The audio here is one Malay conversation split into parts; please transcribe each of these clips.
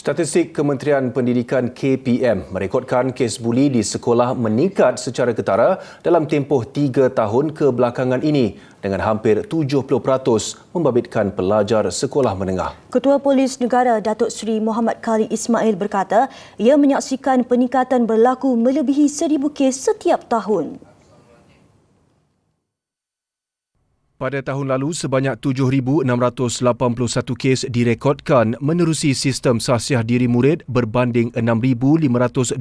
Statistik Kementerian Pendidikan KPM merekodkan kes buli di sekolah meningkat secara ketara dalam tempoh tiga tahun kebelakangan ini dengan hampir 70% membabitkan pelajar sekolah menengah. Ketua Polis Negara Datuk Seri Muhammad Khalid Ismail berkata ia menyaksikan peningkatan berlaku melebihi seribu kes setiap tahun. Pada tahun lalu, sebanyak 7,681 kes direkodkan menerusi sistem sahsiah diri murid berbanding 6,528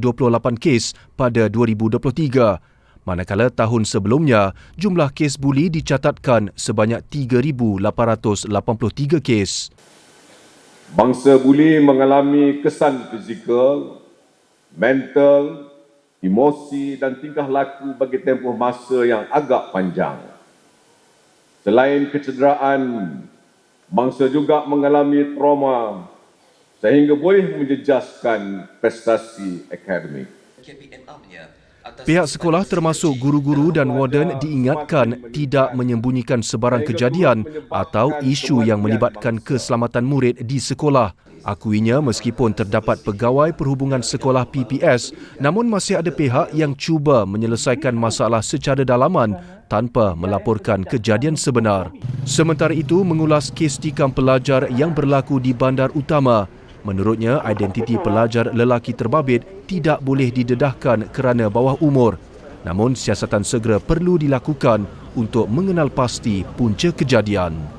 kes pada 2023. Manakala tahun sebelumnya, jumlah kes buli dicatatkan sebanyak 3,883 kes. Bangsa buli mengalami kesan fizikal, mental, emosi dan tingkah laku bagi tempoh masa yang agak panjang. Selain kecederaan, bangsa juga mengalami trauma sehingga boleh menjejaskan prestasi akademik. Pihak sekolah termasuk guru-guru dan warden diingatkan tidak menyembunyikan sebarang kejadian atau isu yang melibatkan keselamatan murid di sekolah. Akuinya meskipun terdapat pegawai perhubungan sekolah PPS, namun masih ada pihak yang cuba menyelesaikan masalah secara dalaman tanpa melaporkan kejadian sebenar. Sementara itu, mengulas kes tikam pelajar yang berlaku di bandar utama, menurutnya identiti pelajar lelaki terbabit tidak boleh didedahkan kerana bawah umur. Namun siasatan segera perlu dilakukan untuk mengenal pasti punca kejadian.